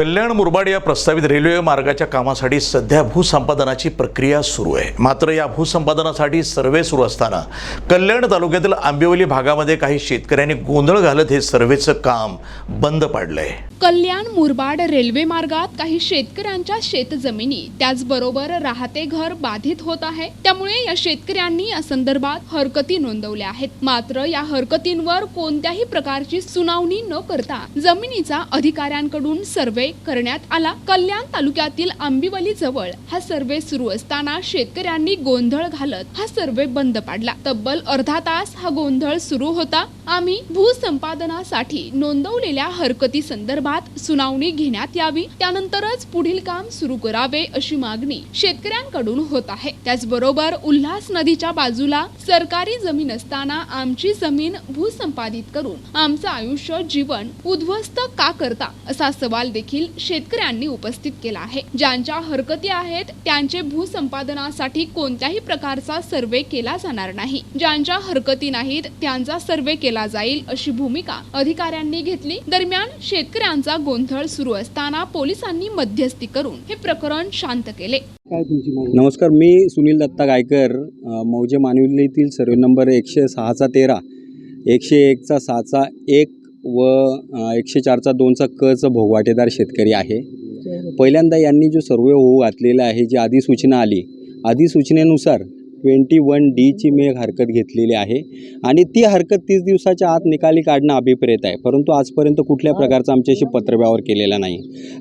कल्याण मुरबाड या प्रस्तावित रेल्वे मार्गाच्या कामासाठी सध्या भूसंपादनाची प्रक्रिया सुरू आहे. मात्र या भूसंपादनासाठी सर्वे सुरू असताना कल्याण तालुक्यातील आंबिवली भागामध्ये काही शेतकऱ्यांनी गोंधळ घालत हे सर्वेचं काम बंद पाडलंय. कल्याण मुरबाड रेल्वे मार्गात काही शेतकऱ्यांच्या शेतजमिनी त्याचबरोबर राहते घर बाधित होत आहे. त्यामुळे या शेतकऱ्यांनी या संदर्भात हरकती नोंदवल्या आहेत. मात्र या हरकतींवर कोणत्याही प्रकारची सुनावणी न करता जमिनीचा अधिकाऱ्यांकडून सर्वे करण्यात आला. कल्याण तालुक्यातील आंबिवली जवळ हा सर्वे सुरू असताना शेतकऱ्यांनी गोंधळ घालत हा सर्वे बंद पाडला. तब्बल अर्धा तास हा गोंधळ सुरू होता. आम्ही भूसंपादनासाठी नोंदवलेल्या हरकती संदर्भात सुनावणी घेण्यात यावी. त्यानंतरच पुढील काम सुरू करावे अशी मागणी शेतकऱ्यांकडून होत आहे. त्याचबरोबर उल्हास नदीच्या बाजूला सरकारी जमीन असताना आमची जमीन भूसंपादित करून आमचं आयुष्य जीवन उद्ध्वस्त का करता असा सवाल देखील शेतकऱ्यांनी उपस्थित केला आहे. ज्यांच्या हरकती आहेत त्यांचे भूसंपादनासाठी कोणत्याही प्रकारचा सर्वे केला जाणार नाही. ज्यांच्या हरकती नाहीत त्यांचा सर्वे केला जाईल अशी भूमिका अधिकाऱ्यांनी घेतली. दरम्यान शेतकऱ्यांचा गोंधळ सुरू असताना पोलिसांनी मध्यस्थी करून हे प्रकरण शांत केले. काय तुमची मागणी? नमस्कार मी सुनील दत्ता गायकर मौजे मानविल्लीतील सर्वे नंबर एकशे सहाचा तेरा एकशे एकचा सहाचा एक व एकशे चारचा दोनचा कच भोगवाटेदार शेतकरी आहे. पहिल्यांदा यांनी जो सर्वे होऊ घातलेला आहे जी अधिसूचना आली अधिसूचनेनुसार ट्वेंटी वन डीची मी एक हरकत घेतलेली आहे आणि ती हरकत तीस दिवसाच्या आत निकाली काढणं अभिप्रेत आहे. परंतु आजपर्यंत कुठल्या प्रकारचा आमच्याशी पत्रव्यवहार केलेला नाही.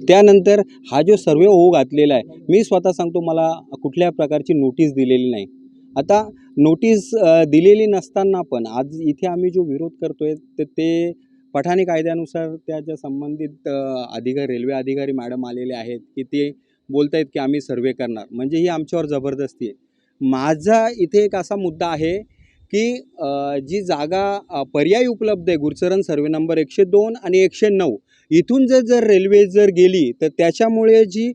त्यानंतर हा जो सर्वे होऊ घातलेला आहे मी स्वतः सांगतो मला कुठल्या प्रकारची नोटीस दिलेली नाही. आता नोटीस दिलेली नसताना पण आज इथे आम्ही जो विरोध करतो आहे तर ते पठाणी कायद्यानुसार त्या ज्या संबंधित अधिकारी रेल्वे अधिकारी मॅडम आलेले आहेत की ते बोलत आहेत की आम्ही सर्वे करणार. म्हणजे ही आमच्यावर जबरदस्ती आहे. माझा इथे एक असा मुद्दा आहे की जी जागा पर्याय पर्यायी उपलब्ध आहे गुरचरण सर्वे नंबर एकशे दोन आणि एकशे नऊ इथून जर जर रेल्वे जर गेली तर त्याच्यामुळे जी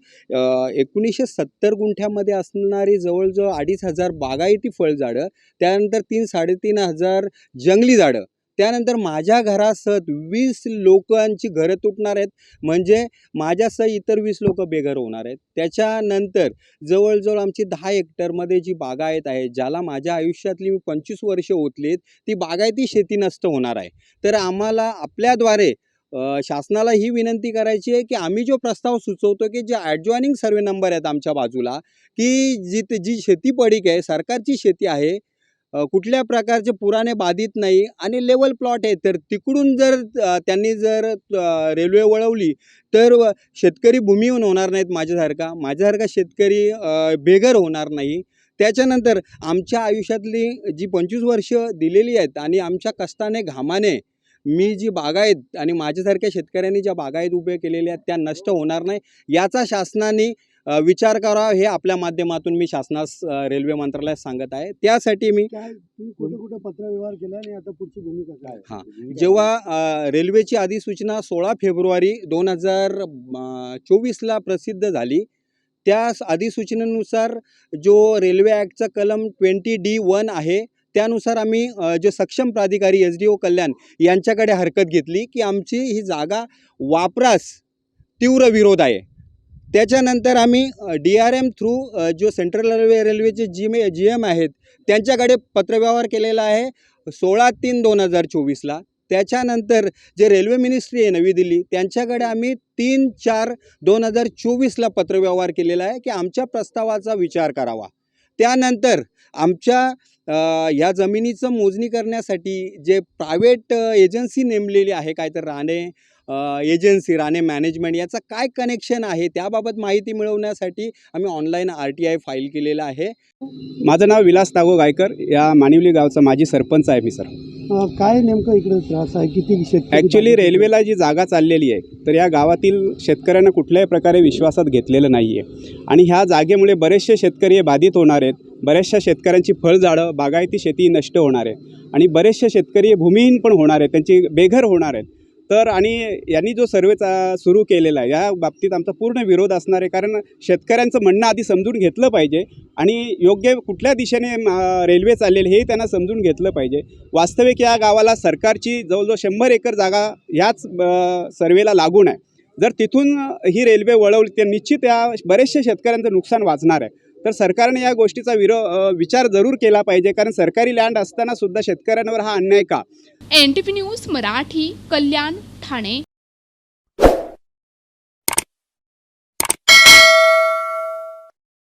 एकोणीसशे सत्तर गुंठ्यामध्ये असणारी जवळजवळ अडीच हजार बागायती फळझाडं त्यानंतर तीन साडेतीन हजार जंगली झाडं त्यानंतर माझ्या घरासह वीस लोकांची घरं तुटणार आहेत. म्हणजे माझ्यासह इतर वीस लोक बेघर होणार आहेत. त्याच्यानंतर जवळजवळ आमची दहा हेक्टरमध्ये जी बागायत आहे ज्याला माझ्या आयुष्यातली मी पंचवीस वर्ष ओतलीत ती बागायती शेती नष्ट होणार आहे. तर आम्हाला आपल्याद्वारे शासनाला ही विनंती करायची आहे की आम्ही जो प्रस्ताव सुचवतो की जे ॲडजॉइनिंग सर्वे नंबर आहेत आमच्या बाजूला की जी जी शेती पडीक आहे सरकारची शेती आहे कुठल्या प्रकारचे पुराणे बाधित नाही आणि लेवल प्लॉट आहे. तर तिकडून जर त्यांनी जर रेल्वे वळवली तर शेतकरी भूमीहून होणार नाहीत माझ्यासारखा. माझ्यासारखा शेतकरी बेघर होणार नाही. त्याच्यानंतर आमच्या आयुष्यातली जी पंचवीस वर्ष दिलेली आहेत आणि आमच्या कष्टाने घामाने मी जी बागायत आणि माझ्यासारख्या शेतकऱ्यांनी ज्या बागायत उभ्या केलेल्या आहेत त्या नष्ट होणार नाही. याचा शासनाने विचार करावा हे आपल्या माध्यमातून मी शासनास रेल्वे मंत्रालयात सांगत आहे. त्यासाठी मी कुठे कुठे पत्रव्यवहार केला आणि आता पुढची भूमिका काय हां. जेव्हा रेल्वेची अधिसूचना सोळा फेब्रुवारी दोन हजार चोवीसला प्रसिद्ध झाली त्या अधिसूचनेनुसार जो रेल्वे ॲक्टचा कलम ट्वेंटी डी वन आहे त्यानुसार आम्ही जे सक्षम प्राधिकारी एस डी ओ कल्याण यांच्याकडे हरकत घेतली की आमची ही जागा वापरास तीव्र विरोध आहे. त्याच्यानंतर आम्ही डी आर एम थ्रू जो सेंट्रल रेल्वे रेल्वेचे जी मे जी एम आहेत त्यांच्याकडे पत्रव्यवहार केलेला आहे सोळा तीन दोन हजार चोवीसला. त्याच्यानंतर जे रेल्वे मिनिस्ट्री आहे नवी दिल्ली त्यांच्याकडे आम्ही तीन चार दोन हजार चोवीसला पत्रव्यवहार केलेला आहे की आमच्या प्रस्तावाचा विचार करावा. त्यानंतर आमच्या ह्या जमिनीचं मोजणी करण्यासाठी जे प्रायव्हेट एजन्सी नेमलेली आहे काय तर राणे एजन्सी राणे मॅनेजमेंट याचं काय कनेक्शन आहे? त्याबाबत माहिती मिळवण्यासाठी आम्ही online R T I file केलेलं आहे. माझं नाव विलास तागो गायकर या मानिवली गावचा माजी सरपंच आहे मी सर. काय नेमकं इकडे त्रास आहे? किती ॲक्च्युली रेल्वेला जी जागा चाललेली आहे तर या गावातील शेतकऱ्यांना कुठल्याही प्रकारे विश्वासात घेतलेलं नाही आहे आणि ह्या जागेमुळे बरेचसे शेतकरी हे बाधित होणार आहेत. बऱ्याचशा शेतकऱ्यांची फळझाडं बागायती शेती नष्ट होणार आहे आणि बरेचसे शेतकरी भूमिहीन पण होणार आहेत. त्यांची बेघर होणार आहेत. तर आणि यांनी जो सर्वे चा सुरू केलेला आहे या बाबतीत आमचा पूर्ण विरोध असणार आहे. कारण शेतकऱ्यांचं म्हणणं आधी समजून घेतलं पाहिजे आणि योग्य कुठल्या दिशेने रेल्वे चाललेली हे त्यांना समजून घेतलं पाहिजे. वास्तविक या गावाला सरकारची जवळजवळ शंभर एकर जागा ह्याच सर्वेला लागून आहे. जर तिथून ही रेल्वे वळवली तर निश्चित या बरेचशे शेतकऱ्यांचं नुकसान वाचणार आहे. तर सरकारने या गोष्टीचा विरो विचार जरूर केला पाहिजे. कारण सरकारी लँड असताना सुद्धा शेतकऱ्यांवर हा अन्याय का? N T P news Marathi Kalyan Thane.